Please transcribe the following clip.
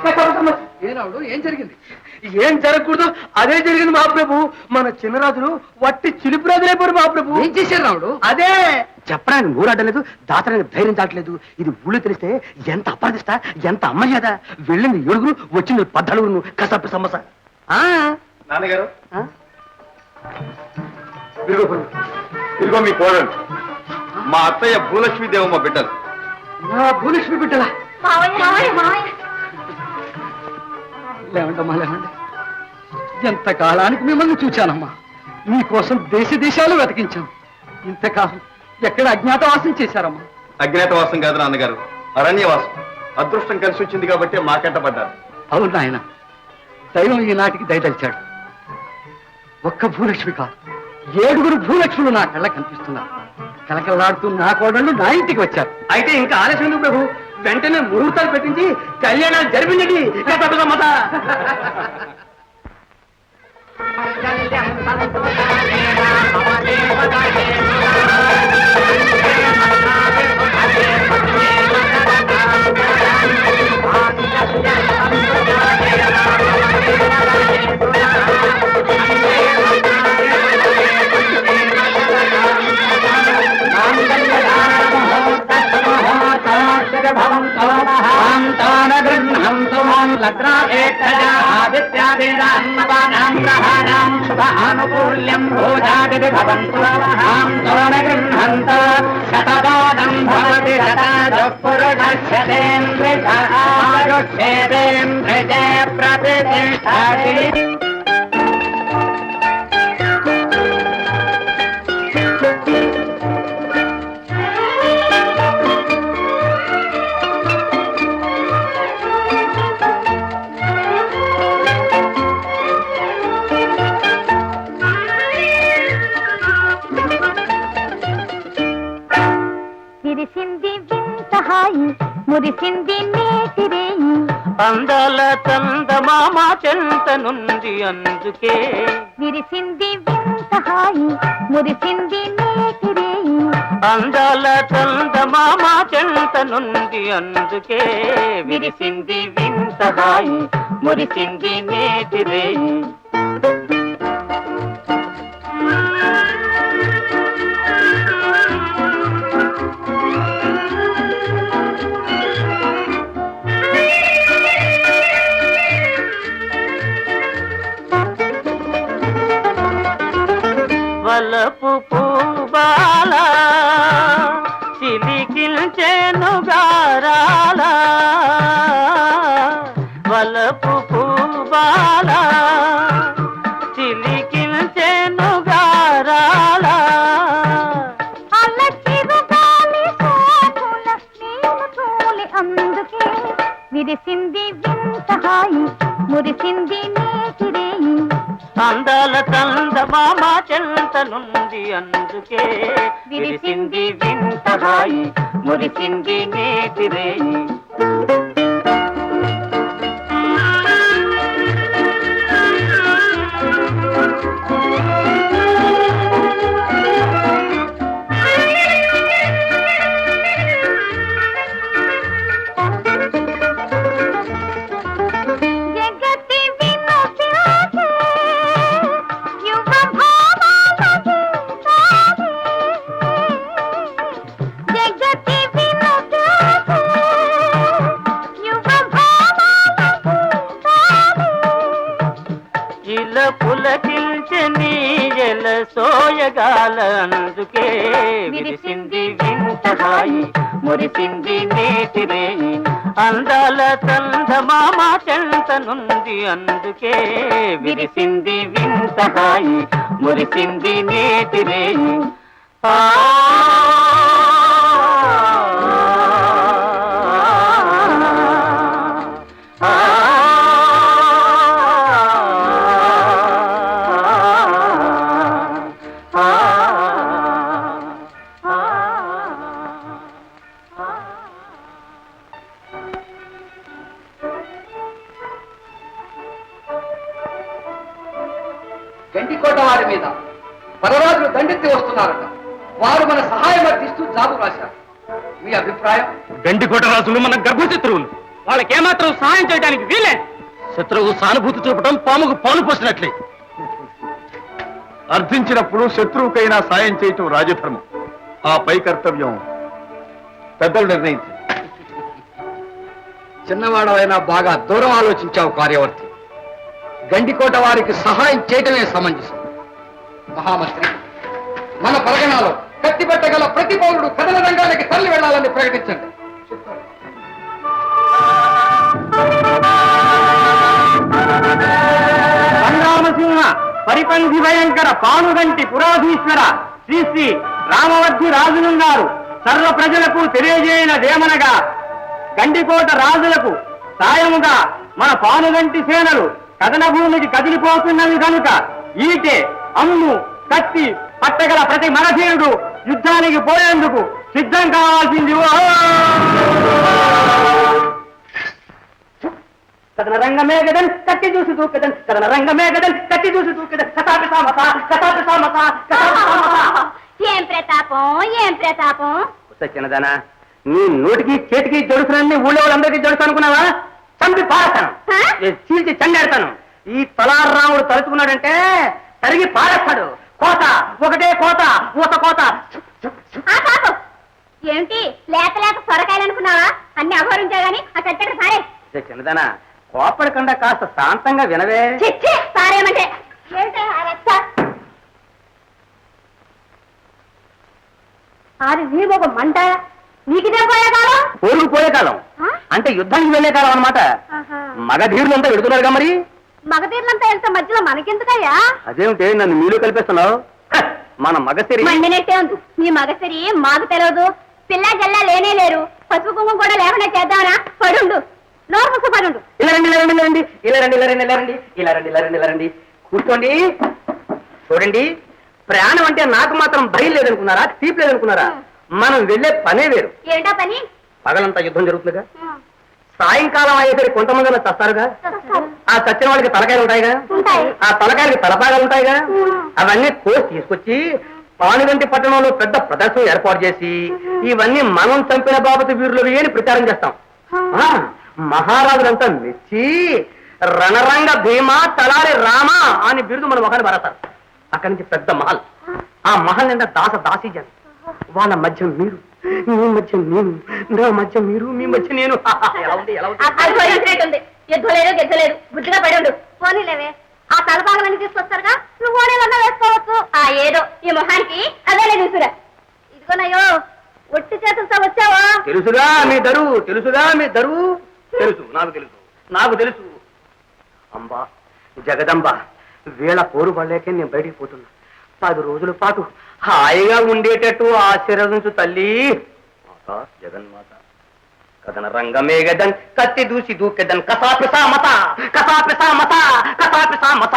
కసపు సమస్య ఏనాడు ఏం జరిగింది? ఏం జరగకూడదు. అదే జరిగింది మహాప్రభు. మన చిన్నరాజులు వట్టి చిలుపు రాజులైపోయారు మహాప్రభు. ఏం చేశారు రాముడు అదే. చెప్పడానికి నూరాడలేదు దాచడానికి ధైర్యం చాటలేదు. ఇది ఊళ్ళో తెలిస్తే ఎంత అప్రదిష్ట ఎంత అమ్మయ్యద వెళ్ళింది ఏడుగురు వచ్చింది పద్నాలుగురు. కసపు సమస్య ఆ, నాన్నగారు. ఇదిగో మీ కోడలు. మా అత్తయ్య భూలక్ష్మీదేవమ్మ బిడ్డలు. నా భూలక్ష్మి బిడ్డలా. లేవంటమ్మా లేవండి. ఎంత కాలానికి మిమ్మల్ని చూచానమ్మా. మీకోసం దేశ దేశాలు వెతికించాం. ఇంతకాలం ఎక్కడ అజ్ఞాతవాసం చేశారమ్మా? అజ్ఞాతవాసం కాదు నాన్నగారు. అరణ్యవాసం. అదృష్టం కలిసి వచ్చింది కాబట్టి మాకెంట పడ్డారు. అవును నాయన. దైవం ఈనాటికి దయదలిచాడు. ఒక్క భూలక్ష్మి కాదు. ఏడుగురు భూలక్ష్ములు నా కళ్ళ కనిపిస్తున్నారు. కలకలాడుతూ నా కోడళ్ళు నా ఇంటికి వచ్చారు. అయితే ఇంకా ఆలస్యం ఎందుకు ప్రభు? వెంటనే ముహూర్తాలు పెట్టించి కళ్యాణాలు జరిపించండి. మత. అనుకూల్యం భోజాది భవంతు గృహంత శతబాదం భవతి శతపురుషేంద్రియేంద్రిజ ప్రతిష్టతి విరిసింది మురిసింది నేతిరేయి అందాల చందమామ చెంత నుండి అందుకే. విరిసింది వింత హాయి మురిసింది నేతిరేయి అందాల చందమామ చెంత నుండి అందుకే. విరిసింది వింత హాయి మురిసింది నేతిరేయి వలపు పూబాల చిలికిల్చెను గారాల వలపు పూబాలా నుండి అందుకే విరిసింది వింత హాయి మురిసింది నేతిరేయి ఇల పులకిల్చని ఎల సోయగాల అందుకే విరిసింది వింత హాయి మురిసింది నేతిరేయి అందాల చందమామ చెంత నుండి అందుకే విరిసింది వింత హాయి మురిసింది నేతిరేయి ఆ గంటికోట వారి మీద పరరాజులు దండెత్తి వస్తున్నారట. వారు మన సహాయం అర్థిస్తూ జాబు రాశారు. మీ అభిప్రాయం? గండికోట రాజులు మన గర్భశత్రువులు. వాళ్ళకేమాత్రం సహాయం చేయడానికి వీలే. శత్రువు సానుభూతి చూపడం పాముకు పాలు పోసినట్లే. అర్థించినప్పుడు శత్రువుకైనా సాయం చేయటం రాజధర్మం. ఆ పై కర్తవ్యం పెద్దలు నిర్ణయించారు చిన్నవాడవైనా బాగా దూరం ఆలోచించావు కార్యవర్తి. గండికోట వారికి సహాయం చేయటమే సమంజసం. మహామంత్రి మన పరగణాలో కత్తి పెట్టగల ప్రతి పౌరుడు కథల రంగానికి తరలి వెళ్ళాలని ప్రకటించండి. సంగ్రామసింహ పరిపంధి భయంకర పానుగంటి పురాధీశ్వర శ్రీ శ్రీ రామవర్ధి రాజునున్నారు సర్వ ప్రజలకు తెలియజేయనదేమనగా గండికోట రాజులకు సాయముగా మన పానుగంటి సేనలు కథన భూమికి కదిలిపోతున్నవి కనుక ఈటే అమ్ము కత్తి పట్టగల ప్రతి మగధీరుడు యుద్ధానికి పోయేందుకు సిద్ధం కావాల్సింది. ఓ కథన రంగమే గదన్ కత్తి చూసి దూకదన్ కథన రంగమే గదన్ కత్తి చూసి దూకదన్ కథాపి సామత కథాపి ఏం ప్రతాపం ఏం ప్రతాపం? సత్యనదానా నీ నోటికి చేతికి జడుసులన్నీ ఊళ్ళో వాళ్ళందరికీ జడుసు అనుకున్నావా? చంపి? ఏ చీల్చి చండేస్తాను ఈ తలారాముడు తలుచుకున్నాడంటే తరిగి పారేస్తాడు. కోత ఒకటే కోత ఊత కోత. ఏమిటి లేక లేక సొరకాయలు అనుకున్నావా అన్ని అఘోరించా గాని ఆ కట్టెక్కడ సారే. చిన్నదానా కోపడకుండా కాస్త శాంతంగా వినవే. సారేమంటే. అది నీ ఒక మంట నీకిదే పోయే కాలం? పోయే కాలం? అంటే యుద్ధానికి వెళ్ళే కాలం అనమాట. మగధీరులంతా వెడుతున్నారుగా మరి? మగతీర్లంతా వెళ్తే మధ్యలో మనకెందుకయ్యా? అదేమిటి నన్ను మీలో కలిపేస్తున్నావు? మన మగసిరి మండినట్టే ఉంది. నీ మగసిరి మాకు తెలియదు పిల్ల జల్లా లేనే లేరు. పసుపు కుంకుమ కూడా లేకుండా చేద్దామనా? పడుండు. నోరు ముసు పడుండు. ఇలా రండి ఇలా రండి ఇలా రండి. ఇలా రండి ఇలా రండి ఇలా రండి. ఇలా రండి ఇలా రండి ఇలా రండి. కూర్చోండి. చూడండి. ప్రయాణం అంటే నాకు మాత్రం భయం లేదనుకున్నారా? తీపి లేదనుకున్నారా? మనం వెళ్ళే పనే వేరు. ఏంటా పని? పగలంతా యుద్ధం జరుగుతుందిగా. సాయంకాలం అయ్యేసరికి కొంతమంది అలా చస్తారుగా ఆ చచ్చిన వాళ్ళకి తలకాయలు ఉంటాయిగా? ఉంటాయి. ఆ తలకాయలకి తలపాగాలు ఉంటాయిగా? అవన్నీ కోసి తీసుకొచ్చి పానుగంటి పట్టణంలో పెద్ద ప్రదర్శన ఏర్పాటు చేసి ఇవన్నీ మనం చంపిన బాబతి వీరులు అని ప్రచారం చేస్తాం. మహారాజులంతా మెచ్చి రణరంగ భీమా తలారి రామ అని బిరుదు మన మొహాన్ని భరతారు అక్కడి నుంచి పెద్ద మహల్. ఆ మహల్ నిండా దాస దాసీజన్. వాళ్ళ మధ్య మీరు మీ మధ్య నేను నా మధ్య మీరు మీ మధ్య నేను ఎలా ఉంది ఎలా ఉంది లేదు లేదు పడి ఉండు పోనీలేవే ఆ తలపాగలన్నీ తీసుకొస్తారుగా నువ్వు ఓనేలన్నా వేసుకోవచ్చు ఆ ఏదో ఈ మొహానికి అదేలే చూసురా ఇదిగోనయ్యో ఒట్టి చేతులతో వచ్చావా తెలుసుగా మీ దరు తెలుసుగా మీ దరు తెలుసు నాకు తెలుసు నాకు తెలుసు అంబా జగదంబ వీళ్ళ పోరు పడలేకే నేను బయటికి పోతున్నా పది రోజుల పాటు హాయిగా ఉండేటట్టు ఆశీర్వదించు తల్లి. జగన్మాత కథన రంగమే గదన్ కత్తి దూసి దూకెదన్ కథాపిసా మత కథాపిసా మత కథాపిసా మత